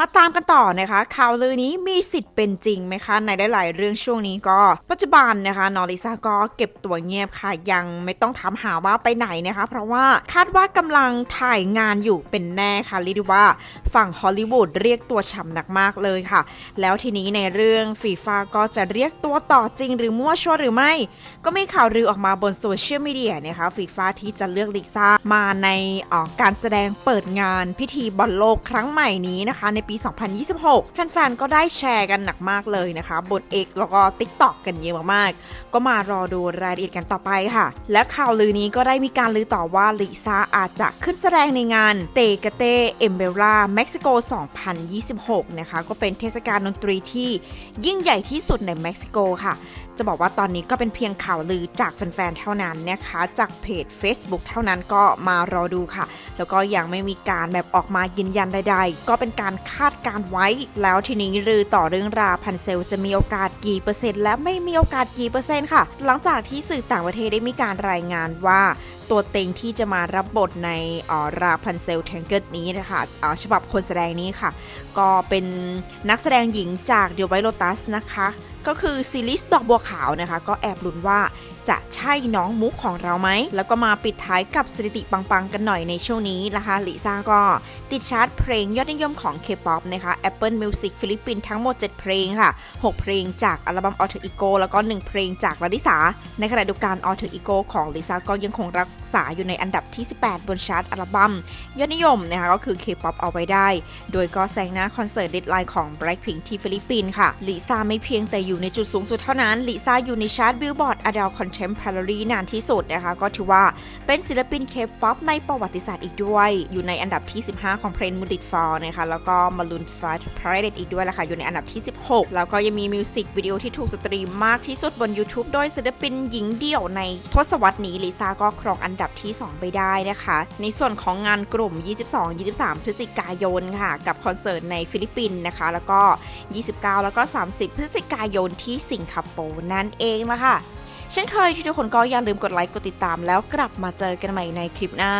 มาตามกันต่อนะคะข่าวลือนี้มีสิทธิ์เป็นจริงไหมคะ ในหลายๆเรื่องช่วงนี้ก็ ปัจจุบันนะคะนอริซาก็เก็บตัวเงียบค่ะ ยังไม่ต้องถามหาว่าไปไหนนะคะ เพราะว่าคาดว่ากำลังถ่ายงานอยู่เป็นแน่ค่ะเรียกได้ว่าฝั่งฮอลลีวูดเรียกตัวฉ่ำหนักมากเลยค่ะ แล้วทีนี้ในเรื่องฟีฟ่าก็จะเรียกตัวต่อจริง หรือมั่วชัวหรือไม่ ก็มีข่าวลือออกมาบนโซเชียลมีเดียนะคะฟีฟ่าที่จะเลือกลิซ่ามาในออการแสดงเปิดงานพิธีบอลโลกครั้งใหม่นี้นะคะในปี 2026 แฟนๆ ก็ได้แชร์กันหนักมากเลยนะคะ บน X แล้วก็ TikTok กันเยอะมากๆ ก็มารอดูรายละเอียดกันต่อไปค่ะ และข่าวลือนี้ก็ได้มีการลือต่อว่าลิซ่าอาจจะขึ้นแสดงในงานเตกเตเอมเบราเม็กซิโก 2026 นะคะ ก็เป็นเทศกาลดนตรีที่ยิ่งใหญ่ที่สุดในเม็กซิโกค่ะ จะบอกว่าตอนนี้ก็เป็นเพียงข่าวลือจากแฟนๆ เท่านั้นนะคะ จากเพจ Facebook เท่านั้นก็มารอดูค่ะ แล้วก็ยังไม่มีการแบบออกมายืนยันใดๆ ก็เป็นการคาดการไว้ แล้วทีนี้ลือต่อเรื่องราพันเซลจะมีโอกาสกี่เปอร์เซ็นต์ และไม่มีโอกาสกี่เปอร์เซ็นต์ค่ะ หลังจากที่สื่อต่างประเทศได้มีการรายงานว่าตัวเต็งที่จะมารับบทในออราพันเซลแทงเกิลนี้นะคะฉบับคนแสดงนี้ค่ะ ก็เป็นนักแสดงหญิงจากเด e ไวโ l ตัสนะคะ ก็คือซิลิสดอกบัวขาวนะคะ ก็แอบลุ้นว่าจะใช่น้องมุกของเราไหม แล้วก็มาปิดท้ายกับสถิติปังๆ กันหน่อยในช่วงนี้นะคะลิซ่าก็ติดชาร์ตเพลงยอดนิยมของเค K-POP นะคะ Apple Music ฟิลิปปินส์ทั้งหมด 7 เพลงค่ะ 6 เพลงจากอัลบั้ม Alter Ego แล้วก็ 1 เพลงจากลาดิสา ในขณะเดียวกัน Alter Ego ของลิซ่าก็ยังคงรักษาอยู่ในอันดับที่ 18 บนชาร์ตอัลบั้มยอดนิยมนะคะก็คือ K-POP เอาไว้ได้ โดยก็แซงหน้าคอนเสิร์ตเดดไลน์ของ Blackpink ที่ฟิลิปปินส์ค่ะลิซ่าไม่เพียงแต่อยู่ในจุดสูงสุดเท่านั้นลิซ่าอยู่ในชาร์ต Billboard Adele Contemporary นานที่สุดนะคะก็ถือว่าเป็นศิลปิน K-POP ในประวัติศาสตร์อีกด้วย อยู่ในอันดับที่ 15 ของเพลง Mood It Fall นะคะแล้วก็ Maroon 5 Parade อีกด้วยล่ะค่ะ อยู่ในอันดับที่ 16 แล้วก็ยังมีมิวสิกวิดีโอที่ถูกสตรีมมากที่สุดบน YouTube โดยศิลปินหญิงเดี่ยวในทศวรรษนี้ลิซ่าก็ครองอันดับที่ 2 ไปได้นะคะ ในส่วนของงานกลุ่ม 22-23 พฤศจิกายนค่ะ กับคอนเสิร์ตในฟิลิปปินส์นะคะ แล้วก็ 29 แล้วก็ 30 พฤศจิกายนที่สิงคโปร์นั่นเองละค่ะเช่นเคยที่ทุกคนก็อย่าลืมกดไลค์กดติดตามแล้วกลับมาเจอกันใหม่ในคลิปหน้า